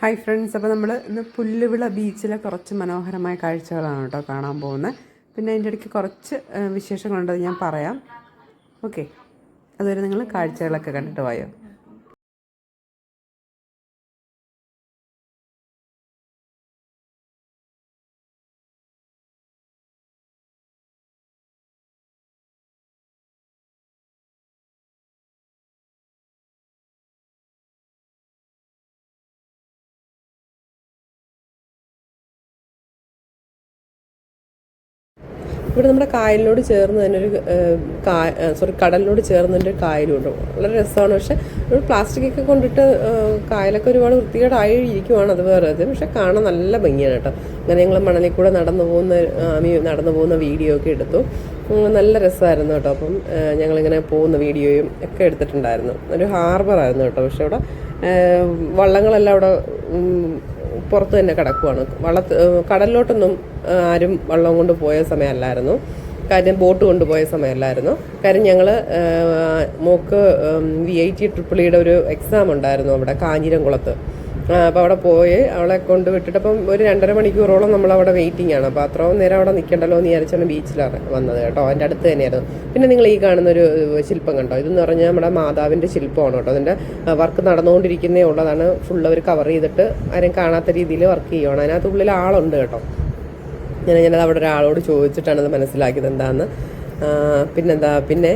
Hi friends അപ്പോൾ നമ്മൾ ഇന്ന് പുല്ലുവിള ബീച്ചിലെ കുറച്ച് മനോഹരമായ കാഴ്ചകളാണ് കേട്ടോ കാണാൻ പോകുന്നത്. പിന്നെ അതിന്റെ ഇടയ്ക്ക് കുറച്ച് വിശേഷങ്ങളുണ്ടത് വിശേഷങ്ങളുണ്ട് ഞാൻ പറയാം. ഓക്കെ അതുവരെ നിങ്ങൾ കാഴ്ചകളൊക്കെ കണ്ടിട്ട് പോയോ? ഇവിടെ നമ്മുടെ കായലിനോട് ചേർന്ന് തന്നെ ഒരു സോറി കടലിനോട് ചേർന്ന് തന്നെ ഒരു കായലുണ്ട്. വളരെ രസമാണ്. പക്ഷെ ഒരു പ്ലാസ്റ്റിക്കൊക്കെ കൊണ്ടിട്ട് കായലൊക്കെ ഒരുപാട് വൃത്തികേടായി ഇരിക്കുവാണ് അത് വേറെ. അത് പക്ഷെ കാണാൻ നല്ല ഭംഗിയാണ് കേട്ടോ. അങ്ങനെ ഞങ്ങൾ മണലിൽ കൂടെ നടന്നു പോകുന്ന ആമി നടന്നു പോകുന്ന വീഡിയോ ഒക്കെ എടുത്തു. നല്ല രസമായിരുന്നു കേട്ടോ. അപ്പം ഞങ്ങളിങ്ങനെ പോകുന്ന വീഡിയോയും ഒക്കെ എടുത്തിട്ടുണ്ടായിരുന്നു. ഒരു ഹാർബറായിരുന്നു കേട്ടോ. പക്ഷെ അവിടെ വള്ളങ്ങളെല്ലാം അവിടെ പുറത്ത് തന്നെ കിടക്കുവാണ്. വള്ളത്ത് കടലിലോട്ടൊന്നും ആരും വള്ളം കൊണ്ട് പോയ സമയമല്ലായിരുന്നു. കാര്യം ബോട്ട് കൊണ്ടുപോയ സമയമല്ലായിരുന്നു. കാര്യം ഞങ്ങൾ മോക്ക് വി ഐ ടി ട്രിപ്പിളിയുടെ ഒരു എക്സാം ഉണ്ടായിരുന്നു അവിടെ കാഞ്ഞിരംകുളത്ത്. അപ്പോൾ അവിടെ പോയി അവളെ കൊണ്ട് വിട്ടിട്ട് അപ്പം ഒരു രണ്ടര മണിക്കൂറോളം നമ്മൾ അവിടെ വെയിറ്റിംഗ് ആണ്. അപ്പോൾ അത്രയും നേരം അവിടെ നിൽക്കണ്ടല്ലോ എന്ന് വിചാരിച്ചാണ് ബീച്ചിലാണ് വന്നത് കേട്ടോ. അതിന്റെ അടുത്ത് തന്നെയായിരുന്നു. പിന്നെ നിങ്ങൾ ഈ കാണുന്നൊരു ശില്പം കണ്ടോ? ഇതെന്ന് പറഞ്ഞാൽ നമ്മുടെ മാതാവിന്റെ ശില്പമാണ് കേട്ടോ. അതിന്റെ വർക്ക് നടന്നുകൊണ്ടിരിക്കുന്നേ ഉള്ളതാണ്. ഫുള്ള് അവർ കവർ ചെയ്തിട്ട് ആരും കാണാത്ത രീതിയിൽ വർക്ക് ചെയ്യുവാണ്. അതിനകത്ത് ഉള്ളിൽ ആളുണ്ട് കേട്ടോ. ഞാൻ ഞാനത് അവിടെ ഒരാളോട് ചോദിച്ചിട്ടാണ് അത് മനസ്സിലാക്കിയത് എന്താണെന്ന് പിന്നെന്താ? പിന്നെ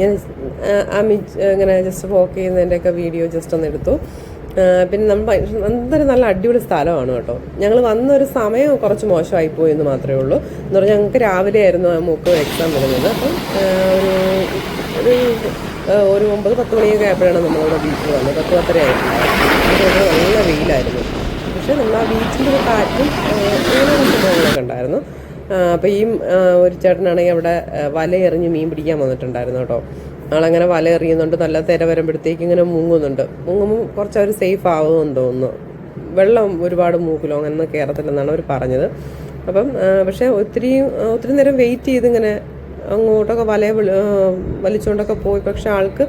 ഞാൻ ആ, മിച്ച് ഇങ്ങനെ ജസ്റ്റ് വോക്ക് ചെയ്യുന്നതിന്റെയൊക്കെ വീഡിയോ ജസ്റ്റ് ഒന്ന് എടുത്തു. പിന്നെ നമ്മൾ എന്തൊരു നല്ല അടിപൊളി സ്ഥലമാണ് കേട്ടോ. ഞങ്ങൾ വന്ന ഒരു സമയം കുറച്ച് മോശമായി പോയി എന്ന് മാത്രമേ ഉള്ളൂ. എന്ന് പറഞ്ഞാൽ ഞങ്ങൾക്ക് രാവിലെ ആയിരുന്നു ആ മൂക്ക് എക്സാം വരുന്നത്. അപ്പം ഒരു ഒരു ഒമ്പത് പത്ത് മണിയൊക്കെ ആയപ്പോഴാണ് നമ്മളിവിടെ ബീച്ചിൽ വന്നത്. പത്ത് പത്തര ആയിട്ടുണ്ടായിരുന്നു നല്ല വെയിലായിരുന്നു. പക്ഷേ നമ്മൾ ആ ബീച്ചിന്റെ ഒരു കാറ്റും അങ്ങനെ സംഭവങ്ങളൊക്കെ ഉണ്ടായിരുന്നു. അപ്പോൾ ഈ ഒരു ചേട്ടനാണെങ്കിൽ അവിടെ വലയെറിഞ്ഞ് മീൻ പിടിക്കാൻ വന്നിട്ടുണ്ടായിരുന്നു കേട്ടോ. ആളങ്ങനെ വല എറിയുന്നുണ്ട്. നല്ല തിര വരുമ്പോഴത്തേക്ക് ഇങ്ങനെ മുങ്ങുന്നുണ്ട്. മുങ്ങുമ്പോൾ കുറച്ച് അവർ സേഫ് ആവുമെന്ന് തോന്നുന്നു. വെള്ളം ഒരുപാട് മൂക്കിലോ അങ്ങനെ കയറത്തില്ലെന്നാണ് അവർ പറഞ്ഞത്. അപ്പം പക്ഷെ ഒത്തിരി ഒത്തിരി നേരം വെയിറ്റ് ചെയ്ത് ഇങ്ങനെ അങ്ങോട്ടൊക്കെ വല വലിച്ചുകൊണ്ടൊക്കെ പോയി. പക്ഷെ ആൾക്ക്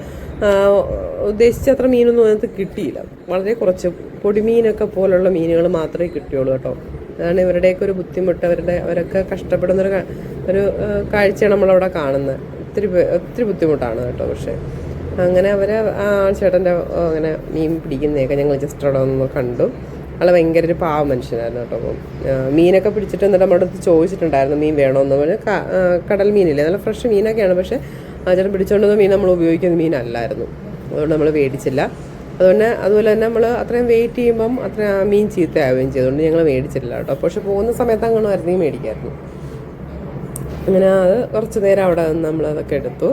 ഉദ്ദേശിച്ച അത്ര മീനൊന്നും അതിനകത്ത് കിട്ടിയില്ല. വളരെ കുറച്ച് പൊടിമീനൊക്കെ പോലുള്ള മീനുകൾ മാത്രമേ കിട്ടിയുള്ളൂ കേട്ടോ. അതാണ് ഇവരുടെയൊക്കെ ഒരു ബുദ്ധിമുട്ട്. അവരുടെ അവരൊക്കെ കഷ്ടപ്പെടുന്നൊരു ഒരു കാഴ്ചയാണ് നമ്മളവിടെ കാണുന്നത്. ഒത്തിരി ഒത്തിരി ബുദ്ധിമുട്ടാണ് കേട്ടോ. പക്ഷേ അങ്ങനെ അവർ ആ ചേട്ടന്റെ അങ്ങനെ മീൻ പിടിക്കുന്നതൊക്കെ ഞങ്ങൾ ജസ്റ്റ് അവിടെ ഒന്ന് കണ്ടു. ആളെ ഭയങ്കര ഒരു പാവ മനുഷ്യനായിരുന്നു കേട്ടോ അപ്പം. മീനൊക്കെ പിടിച്ചിട്ട് എന്നിട്ട് നമ്മുടെ അടുത്ത് ചോദിച്ചിട്ടുണ്ടായിരുന്നു മീൻ വേണമെന്ന് കടൽ മീനില്ലേ? നല്ല ഫ്രഷ് മീനൊക്കെയാണ്. പക്ഷേ ആ ചേട്ടൻ പിടിച്ചുകൊണ്ടുവന്ന മീൻ നമ്മൾ ഉപയോഗിക്കുന്ന മീനല്ലായിരുന്നു. അതുകൊണ്ട് നമ്മൾ മേടിച്ചില്ല അതുകൊണ്ട് അതുപോലെ തന്നെ നമ്മൾ അത്രയും വെയിറ്റ് ചെയ്യുമ്പം അത്രയും മീൻ ചീത്തയാവുകയും ചെയ്തുകൊണ്ട് ഞങ്ങൾ മേടിച്ചില്ല കേട്ടോ. പക്ഷെ പോകുന്ന സമയത്ത് അങ്ങനെ ആയിരുന്നെങ്കിൽ മേടിക്കായിരുന്നു. അങ്ങനെ അത് കുറച്ച് നേരം അവിടെ നമ്മൾ അതൊക്കെ എടുത്തു.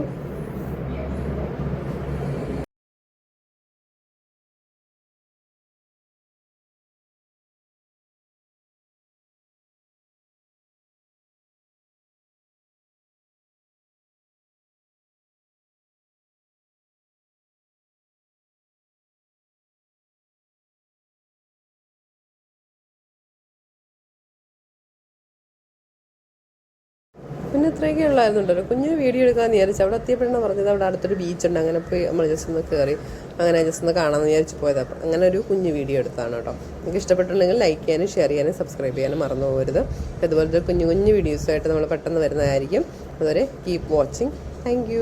പിന്നെ ഇത്രയൊക്കെ ഉള്ളായിരുന്നുണ്ടല്ലോ. കുഞ്ഞ് വീഡിയോ എടുക്കാമെന്ന് വിചാരിച്ചു. അവിടെ എത്തിയപ്പോഴാണ് പറഞ്ഞത് അവിടെ അടുത്തൊരു ബീച്ചുണ്ട് അങ്ങനെ പോയി നമ്മൾ ജസ്റ്റ് ഒന്ന് കയറി അങ്ങനെ ജസ്റ്റ് ഒന്ന് കാണാമെന്ന് വിചാരിച്ച് പോയത്. അപ്പം അങ്ങനെ ഒരു കുഞ്ഞ് വീഡിയോ എടുത്താണ് കേട്ടോ. നിങ്ങൾക്ക് ഇഷ്ടപ്പെട്ടിട്ടുണ്ടെങ്കിൽ ലൈക്ക് ചെയ്യാനും ഷെയർ ചെയ്യാനും സബ്സ്ക്രൈബ് ചെയ്യാനും മറന്നു പോകരുത്. അതുപോലത്തെ കുഞ്ഞു കുഞ്ഞു വീഡിയോസായിട്ട് നമ്മൾ പെട്ടെന്ന് വരുന്നതായിരിക്കും. അതുവരെ കീപ്പ് വാച്ചിങ് താങ്ക്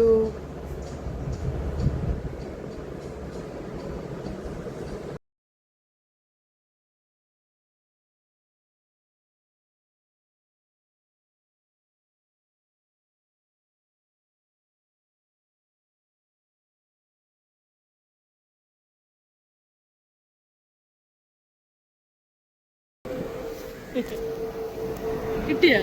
കിട്ടിയ?